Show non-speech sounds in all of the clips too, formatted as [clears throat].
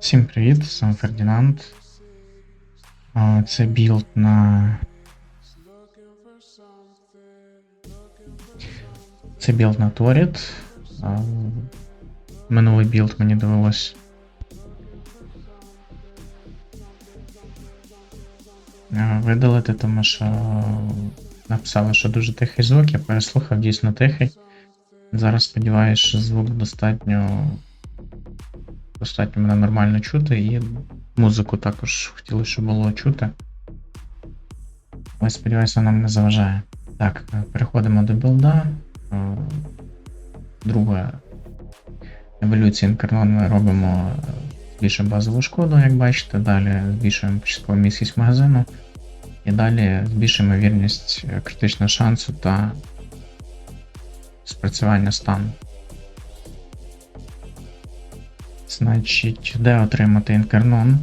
Всім привіт, сам Фердінанд. А, Це білд на. Це білд на Торіт. А, Минулий білд мені довелось. а, Видалити, тому що написали, що дуже тихий звук, я переслухав дійсно тихий. Зараз сподіваюся, що звук достатньо достатньо мене нормально чути, і музику також хотіли, щоб було чути. Ось сподіваюся, нам не заважає. Так, е, переходимо до білда. Е, Друга еволюція інкарнон ми робимо е, збільшуємо базову шкоду, як бачите. Далі збільшуємо початкову міськість магазину. І далі збільшуємо вірність критичного шансу та спрацювання стану. Значить, де отримати інкернон?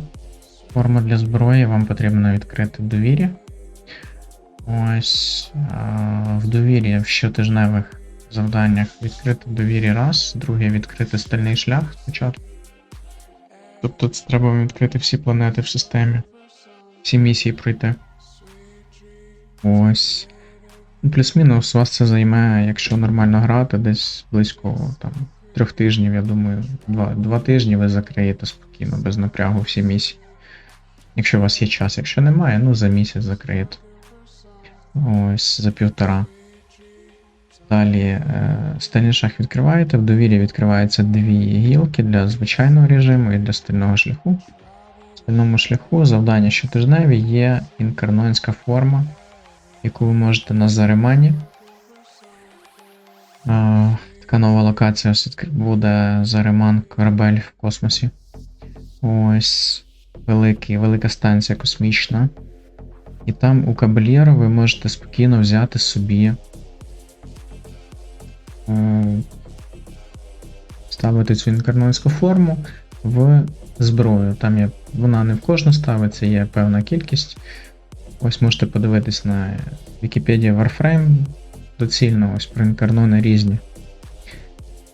Форму для зброї вам потрібно відкрити в довірі. Ось в довірі в щотижневих завданнях відкрити в довірі раз, друге відкрити стальний шлях спочатку. Тобто це треба відкрити всі планети в системі, всі місії пройти. Ось. Ну, Плюс-мінус у вас це займе, якщо нормально грати, десь близько там трьох тижнів, я думаю, два, два тижні ви закриєте спокійно, без напрягу всі місії. Якщо у вас є час, якщо немає, ну за місяць закриєте. Ось за півтора. Далі е, стальний шах відкриваєте, в довірі відкриваються дві гілки для звичайного режиму і для стального шляху. В стальному шляху завдання щотижневі є інкарнонська форма, яку ви можете на Заремані. Е, Така нова локація відкр- буде Зареман корабель в космосі. Ось великий, велика станція космічна. І там у Кабельєра ви можете спокійно взяти собі. е, Ставити цю інкарнонську форму в зброю. Там є, вона не в кожну ставиться, є певна кількість. Ось можете подивитись на Wikipedia Warframe. Доцільно ось про інкарнони різні.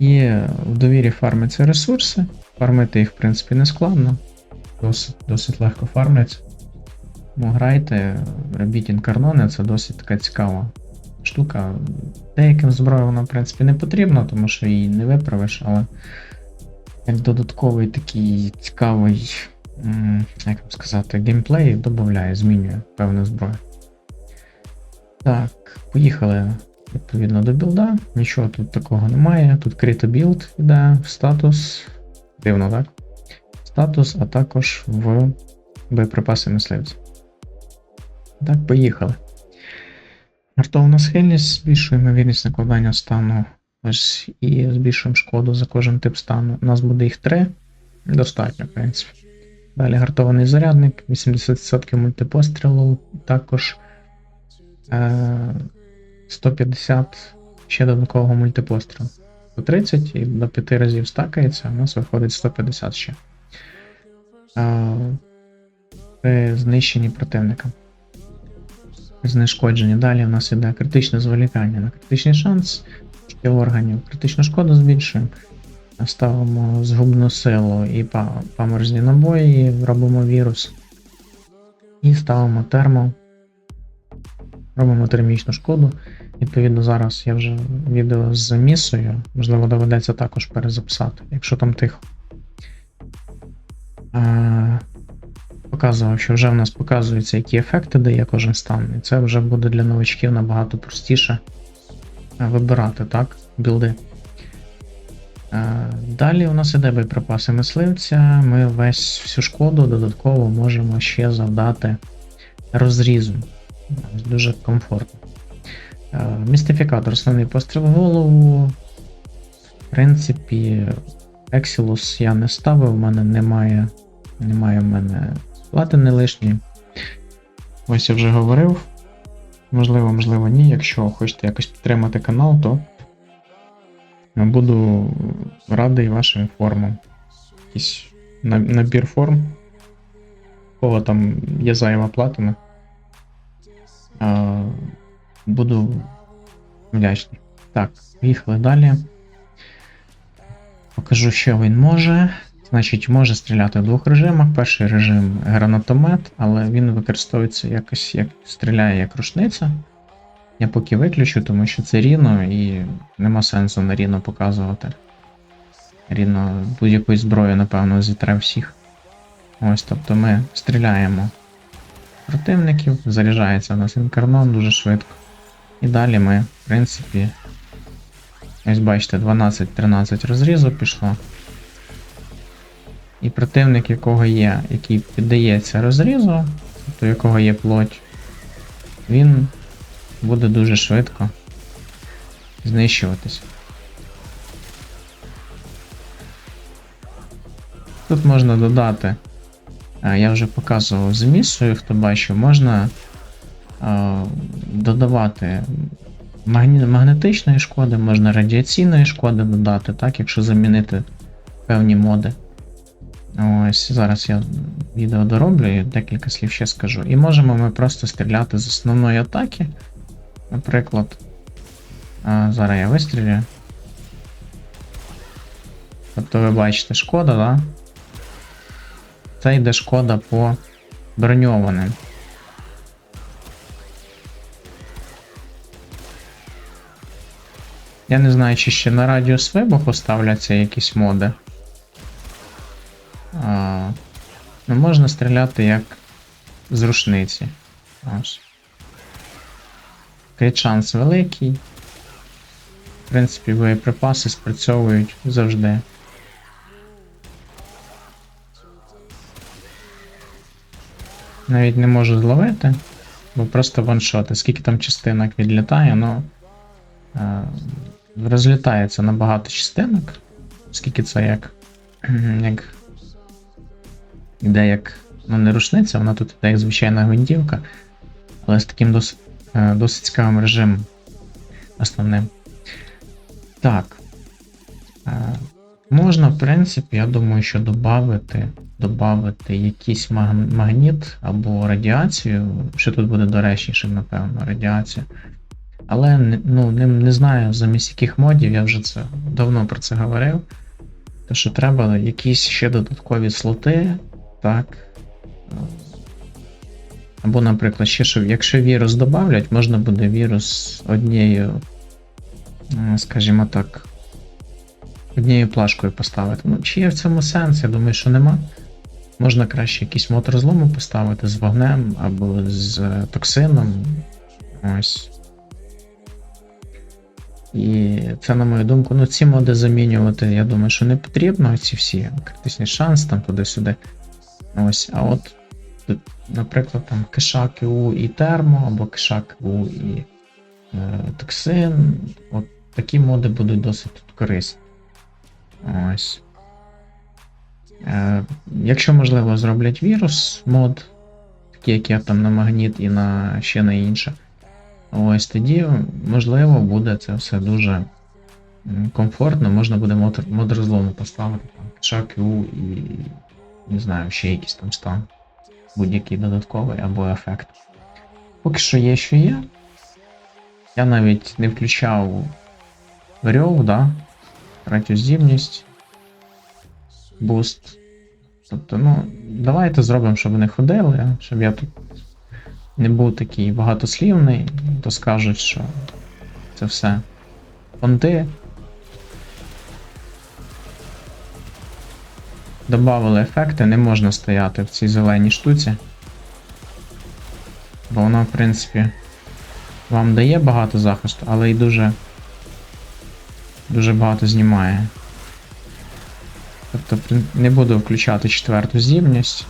І в довірі фармиться ресурси. Фармити їх, в принципі, не складно. Досить, досить легко фармляться. Тому грайте, робіть інкарнони, це досить така цікава штука. Деяким зброю вона, в принципі, не потрібна, тому що її не виправиш, але як додатковий такий цікавий, як вам сказати, геймплей додає, змінює певну зброю. Так, поїхали відповідно до білда. Нічого тут такого немає. Тут крито білд іде в статус. Дивно, так? Статус, а також в боєприпаси мисливця. Так, поїхали. Гартовна схильність, збільшує ймовірність накладання стану. Ось і збільшуємо шкоду за кожен тип стану. У нас буде їх 3. Достатньо, в принципі. Далі гартований зарядник, 80% мультипострілу, також е, 150 ще додаткового мультипострілу. По 30 і до 5 разів стакається, у нас виходить 150 ще. Е, при знищенні противника. Знешкодження. Далі у нас іде критичне зволікання на критичний шанс органів. Критичну шкоду збільшуємо. Ставимо згубну силу і па- паморозні набої, робимо вірус. І ставимо термо. Робимо термічну шкоду. Відповідно, зараз я вже відео з замісою. Можливо, доведеться також перезаписати, якщо там тихо. Е, Показував, що вже в нас показуються, які ефекти дає кожен стан. І це вже буде для новачків набагато простіше е, вибирати, так, білди. Е, Далі у нас іде боєприпаси мисливця. Ми весь всю шкоду додатково можемо ще завдати розрізу. Дуже комфортно. Е, Містифікатор, основний постріл в голову. В принципі, Exilus я не ставив, в мене немає. Немає в мене платини лишньої. Ось я вже говорив. Можливо, можливо, ні. Якщо хочете якось підтримати канал, то буду радий вашим формам. Якийсь набір форм. Кого там є зайва платина. Буду вдячний. Так, поїхали далі. Покажу, що він може. Значить, може стріляти в двох режимах. Перший режим гранатомет, але він використовується якось як стріляє як рушниця. Я поки виключу, тому що це Ріно і нема сенсу на Ріно показувати. Ріно будь-якою зброєю, напевно, зітре всіх. Ось, тобто ми стріляємо противників, заряджається у нас інкарнон дуже швидко. І далі ми, в принципі, ось бачите, 12-13 розрізу пішло. І противник, якого є, який піддається розрізу, тобто якого є плоть, він буде дуже швидко знищуватися. Тут можна додати, е, я вже показував з місою, хто бачив, можна додавати магнетичної шкоди, можна радіаційної шкоди додати, так, якщо замінити певні моди. Ось зараз я відео дороблю і декілька слів ще скажу. І можемо ми просто стріляти з основної атаки. Наприклад, зараз я вистрілю. Тобто ви бачите шкода, да? Це йде шкода по броньованим. Я не знаю, чи ще на радіус вибуху ставляться якісь моди. А, ну, можна стріляти як з рушниці. Ось. Крит шанс великий. В принципі, боєприпаси спрацьовують завжди. Навіть не можу зловити, бо просто ваншоти. Скільки там частинок відлітає, ну. Розлітається на багато частинок. Скільки це як. [clears throat] як іде як. Ну, не рушниця, вона тут іде як звичайна гвинтівка, але з таким досить, е, досить цікавим режимом основним. Так. Е, Можна, в принципі, я думаю, що додати, додати якийсь магніт або радіацію. Що тут буде доречніше, напевно, радіація. Але ну, не, не знаю замість яких модів, я вже це давно про це говорив. То що треба якісь ще додаткові слоти, так. Або, наприклад, ще що, якщо вірус додавлять, можна буде вірус однією, скажімо так, однією плашкою поставити. Ну, чи є в цьому сенс? Я думаю, що нема. Можна краще мод розлому поставити з вогнем або з е, токсином. Ось. І це, на мою думку, ну ці моди замінювати, я думаю, що не потрібно. Ці всі критичний шанс там туди-сюди. Ось, а от, наприклад, там киша КУ і термо, або киша КУ і е, токсин. От такі моди будуть досить тут корисні. Ось. Е, якщо можливо, зроблять вірус мод, такий, як я там на магніт і на ще на інше. Ось тоді, можливо, буде це все дуже комфортно. Можна буде мод, мод поставити там ШАКУ і не знаю, ще якийсь там стан. Будь-який додатковий або ефект. Поки що є, що є. Я навіть не включав Варіол, да? Третю здібність. Буст. Тобто, ну, давайте зробимо, щоб вони ходили, щоб я тут не був такий багатослівний, то скажуть, що це все понти. Добавили ефекти, не можна стояти в цій зеленій штуці. Бо вона, в принципі, вам дає багато захисту, але й дуже дуже багато знімає. Тобто не буду включати четверту здібність.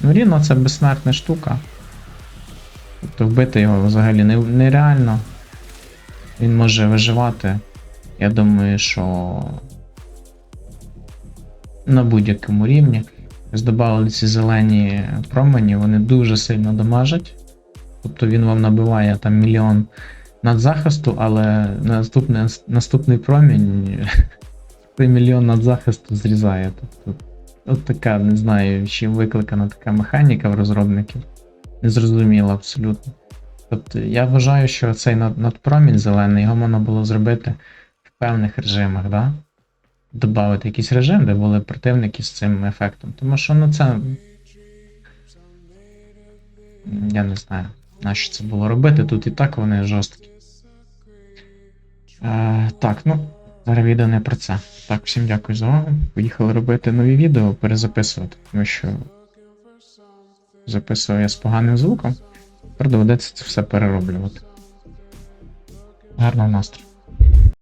Ну, Ріно це безсмертна штука. Тобто вбити його взагалі не- нереально. Він може виживати. Я думаю, що на будь-якому рівні. Ось Добавили ці зелені промені, вони дуже сильно дамажать. Тобто він вам набиває там мільйон надзахисту, але наступний, наступний промінь [laughs] цей мільйон надзахисту зрізає. Тобто, от така, не знаю, чим викликана така механіка в розробників. Незрозуміла абсолютно. Тобто, я вважаю, що цей надпромінь зелений його можна було зробити в певних режимах, да? додати якийсь режим, де були противники з цим ефектом. Тому що ну це. Я не знаю, нащо це було робити. Тут і так вони жорсткі. Е, так, ну, зараз відео не про це. Так, всім дякую за увагу. Поїхали робити нові відео, перезаписувати, тому що записую я з поганим звуком. Тепер доведеться це все перероблювати. Гарного настрою.